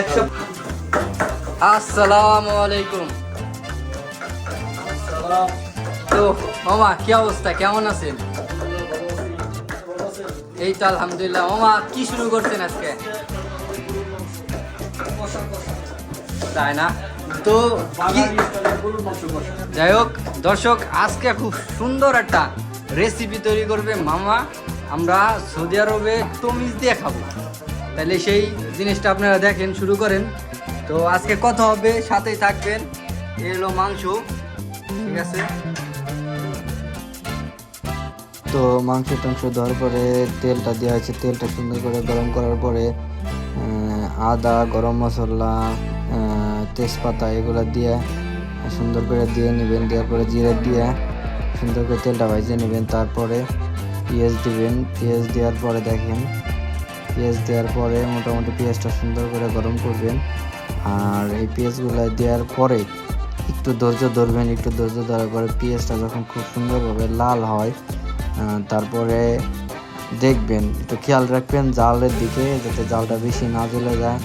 একশো আসসালামু আলাইকুম তো মামা কি অবস্থা? কেমন আছেন? এই তো আলহামদুলিল্লাহ। মামা কি শুরু করছেন আজকে? তাই না? তো যাই হোক, দর্শক, আজকে খুব সুন্দর একটা রেসিপি তৈরি করবে মামা। আমরা সৌদি আরবে তমিজ দিয়ে খাব। তাহলে সেই জিনিসটা আপনারা দেখেন, শুরু করেন। তো আজকে কথা হবে, সাথেই থাকবেন। এ হলো মাংস, ঠিক আছে? তো মাংস টাংস দেওয়ার পরে তেলটা দেওয়া হয়েছে। তেলটা সুন্দর করে গরম করার পরে আদা, গরম মশলা তেজপাতা, এগুলো দিয়ে সুন্দর করে দিয়ে নেবেন। দেওয়ার পরে জিরে দিয়ে সুন্দর করে তেলটা ভাজিয়ে নেবেন। তারপরে পেঁয়াজ দিবেন পেঁয়াজ দেওয়ার পরে দেখেন পেঁয়াজ দেওয়ার পরে মোটামুটি পেঁয়াজটা সুন্দর করে গরম করবেন। আর এই পেঁয়াজগুলো দেওয়ার পরে একটু ধৈর্য ধরবেন, একটু ধৈর্য ধরার পরে পেঁয়াজটা যখন খুব সুন্দরভাবে লাল হয় তারপরে দেখবেন, একটু খেয়াল রাখবেন জালের দিকে যাতে জালটা বেশি না জ্বলে যায়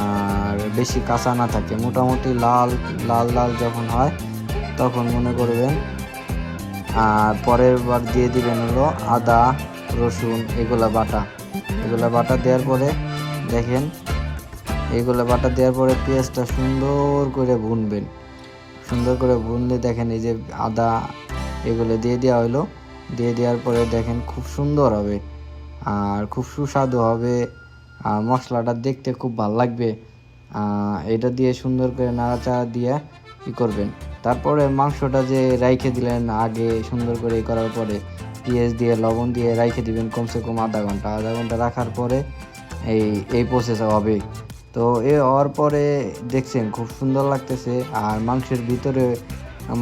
আর বেশি কাঁচা না থাকে। মোটামুটি লাল লাল লাল যখন হয়, তখন মনে করবেন আর পরের বার দিয়ে দিবেন হলো আদা, রসুন, এগুলা বাটা। এগুলা বাটা দেওয়ার পরে দেখেন, এগুলো বাটা দেওয়ার পরে পেঁয়াজটা সুন্দর করে ভুনবেন। সুন্দর করে ভুনলে দেখেন এই যে আদা এগুলো দিয়ে দেওয়া হলো। দিয়ে দেওয়ার পরে দেখেন খুব সুন্দর হবে আর খুব সুস্বাদু হবে। আর মশলাটা দেখতে খুব ভালো লাগবে। এটা দিয়ে সুন্দর করে নাড়াচাড়া দিয়ে ই করবেন? তারপরে মাংসটা যে রাইখে দিলেন আগে সুন্দর করে করার পরে পেঁয়াজ দিয়ে, লবণ দিয়ে রাইখে দিবেন কমসে কম আধা ঘণ্টা। আধা ঘণ্টা রাখার পরে এই এই প্রসেস হবে। তো এ হওয়ার পরে দেখছেন খুব সুন্দর লাগতেছে আর মাংসের ভিতরে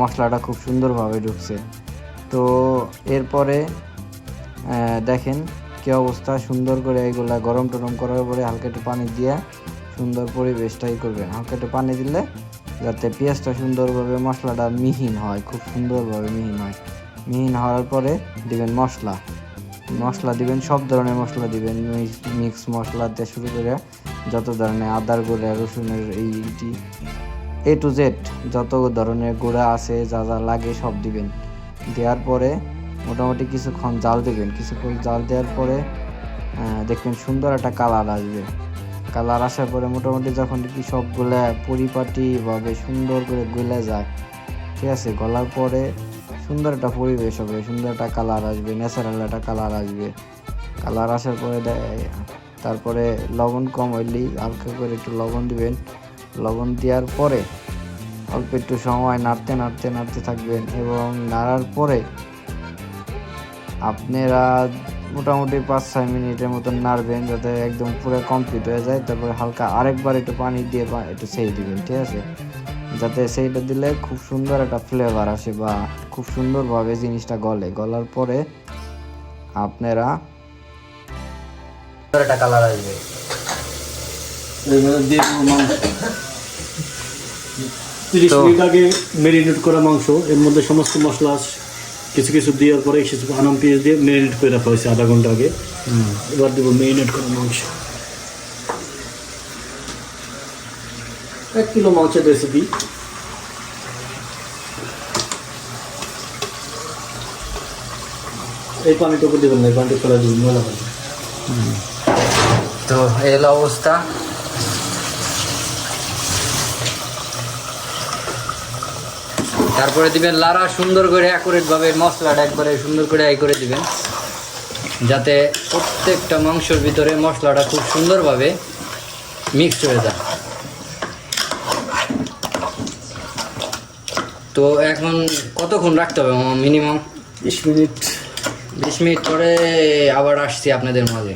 মশলাটা খুব সুন্দরভাবে ঢুকছে। তো এরপরে দেখেন কি অবস্থা, সুন্দর করে এগুলা গরম টরম করার পরে হালকা একটু পানি দিয়ে সুন্দর পরিবেশটাই করবেন। হালকা একটু পানি দিলে যাতে পেঁয়াজটা সুন্দরভাবে মশলাটা মিহিন হয়, খুব সুন্দরভাবে মিহিন হয়। মিহিন হওয়ার পরে দিবেন মশলা। মশলা দিবেন, সব ধরনের মশলা দিবেন, মিক্স মশলা দিয়ে শুরু করে যত ধরনের আদার গুঁড়া, রসুনের এইটি এ টু জেড যত ধরনের গুঁড়া আছে, যা যা লাগে সব দিবেন। দেওয়ার পরে মোটামুটি কিছুক্ষণ জাল দেবেন। কিছুক্ষণ জাল দেওয়ার পরে দেখবেন সুন্দর একটা কালার আসবে। কালার আসার পরে মোটামুটি যখন কি সবগুলা পরিপাটিভাবে সুন্দর করে গলে যায়, ঠিক আছে? গলার পরে সুন্দর একটা পরিবেশ হবে, সুন্দর একটা কালার আসবে ন্যাচারাল একটা কালার আসবে। কালার আসার পরে তারপরে লবণ কম হইলেই হালকা করে একটু লবণ দিবেন। লবণ দেওয়ার পরে অল্প একটু সময় নাড়তে নাড়তে নাড়তে থাকবেন এবং নাড়ার পরে আপনারা মোটামুটি পাঁচ ছয় মিনিটের মতন নাড়বেন যাতে একদম পুরো কমপ্লিট হয়ে যায়। তারপরে হালকা আরেকবার একটু পানি দিয়ে পা- একটু সেই দিবেন ঠিক আছে? যাতে সেইটা দিলে খুব সুন্দর একটা ফ্লেভার আসে বা খুব সুন্দরভাবে জিনিসটা গলে। গলার পরে আপনারা একটা কালার আসবে। তিরিশ মিনিট আগে ম্যারিনেট করা মাংস এর মধ্যে সমস্ত মশলা আছে। কিছু কিছু দেওয়ার পরে কিছু আনাম পেঁয়াজ দিয়ে ম্যারিনেট করে রাখা হয়েছে আধা ঘণ্টা আগে। এবার দেবো ম্যারিনেট করা মাংস। এক কিলো মাংসের রেসিপি এই পানিটুকু দেবেন না এই পানিটা ফেলা দেবেন ময়লা তো এই অবস্থা। তারপরে দিবেন লারা সুন্দর করে অ্যাকুরেট ভাবে মশলাটা একবারে সুন্দর করে এই করে দিবেন। যাতে প্রত্যেকটা মাংসের ভিতরে মশলাটা খুব সুন্দরভাবে মিক্সড হয়ে যায়। তো এখন কতক্ষণ রাখতে হবে মিনিমাম বিশ মিনিট। বিশ মিনিট পরে আবার আসছি আপনাদের মাঝে।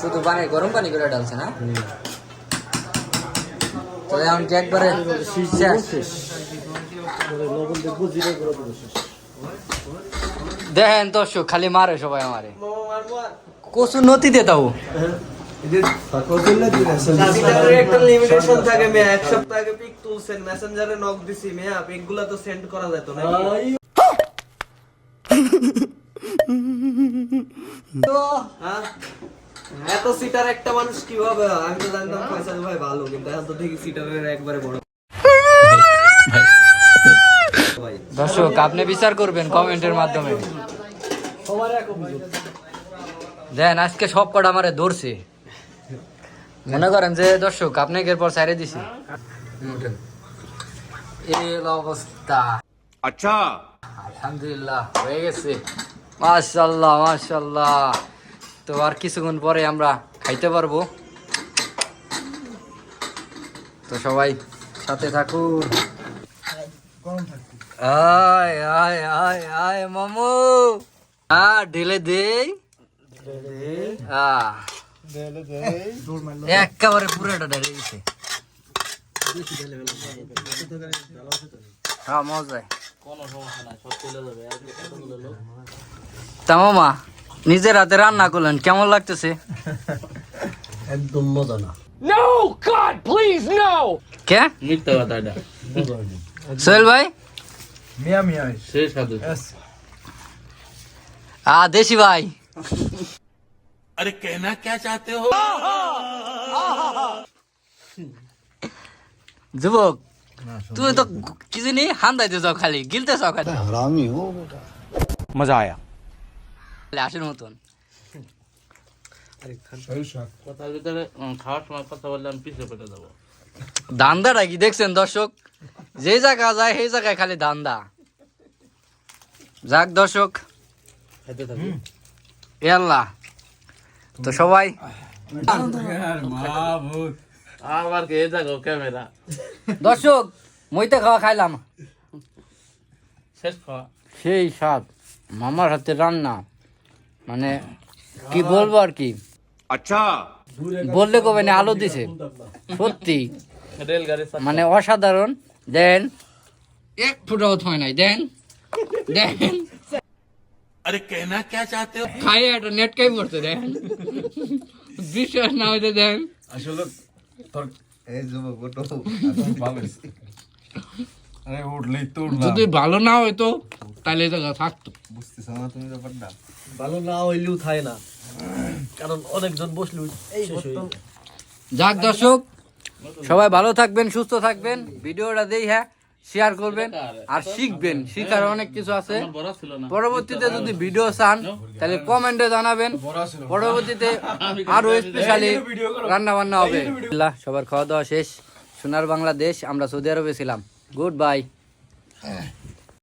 শুধু পানি গরম পানি করে ডালছে না? তো এখন কি একবারে দেখেন দর্শক খালি মারে সবাই আমারে। কচু নদীতে তাও একটা লিমিটেশন থাকে মেয়া। এক সপ্তাহ আগে পিক তুলছেন মেসেঞ্জারে নক দিছি মেয়া। পিকগুলা তো সেন্ড করা যেত না তো হ্যাঁ? এত সিটার একটা মানুষ কীভাবে আমি তো জানতাম ফয়সাল ভাই ভালো কিন্তু এত দেখি সিটারের একবারে বড়। দর্শক আপনি বিচার করবেন কমেন্টের মাধ্যমে। দেন আজকে সব কটা আমারে ধরছে। মনে করেন যে দর্শক আপনাকে এরপর সাইরে দিছি। হ্যাঁ। এই অবস্থা। আচ্ছা আলহামদুলিল্লাহ, হয়ে গেছে। মাশাল্লাহ মাশাল্লাহ তো আর কিছুক্ষণ পরে আমরা খাইতে পারব। তো সবাই সাথে থাকুন। আয় আয় আয় আয়, মামু। আ ঢেলে দেই। একেবারে পুরোটা ঢেলে গেছে হ্যাঁ তা মামা নিজের হাতে রান্না করলেন কেমন লাগতেছে? দেশি ভাই। আরে কেনা কে যুবক তুমি তো কিছু নেই যাও খালি দেখছেন দর্শক? যে জায়গা যায় সেই জায়গায় খালি দান্দা। যাক দর্শক। এ আল্লাহ। তো সবাই আবার কে দেখো ক্যামেরা। দর্শক মইতে খাওয়া খাইলাম। শেষ খাওয়া। সেই স্বাদ মামার হাতে রান্না। মানে কি বলব আর কি? আচ্ছা। বললে কবে না আলো দিছে। সত্যি। মানে অসাধারণ। দেন। এক ফুটাও থয় নাই দেন। দেন। আরে কেনা কে চাতে খাই এটা নেট কাই পড়তে দেন। বিশ্বাস না হইতে দেন। আসলে যদি ভালো না হইতো তাহলে থাকতো। বুঝতেছ না তুমি ব্যাপারটা? ভালো না হইলেও না। কারণ অনেকজন বসলেও যাক দর্শক সবাই ভালো থাকবেন সুস্থ থাকবেন। ভিডিওটা দেই হ্যাঁ। শেয়ার করবেন আর শিখবেন। শিখার অনেক কিছু আছে। পরবর্তীতে যদি ভিডিও চান তাহলে কমেন্টে জানাবেন। পরবর্তীতে আরও স্পেশালি রান্না বান্না হবে। সবার খাওয়া দাওয়া শেষ। সোনার বাংলাদেশ আমরা সৌদি আরবে ছিলাম। Good bye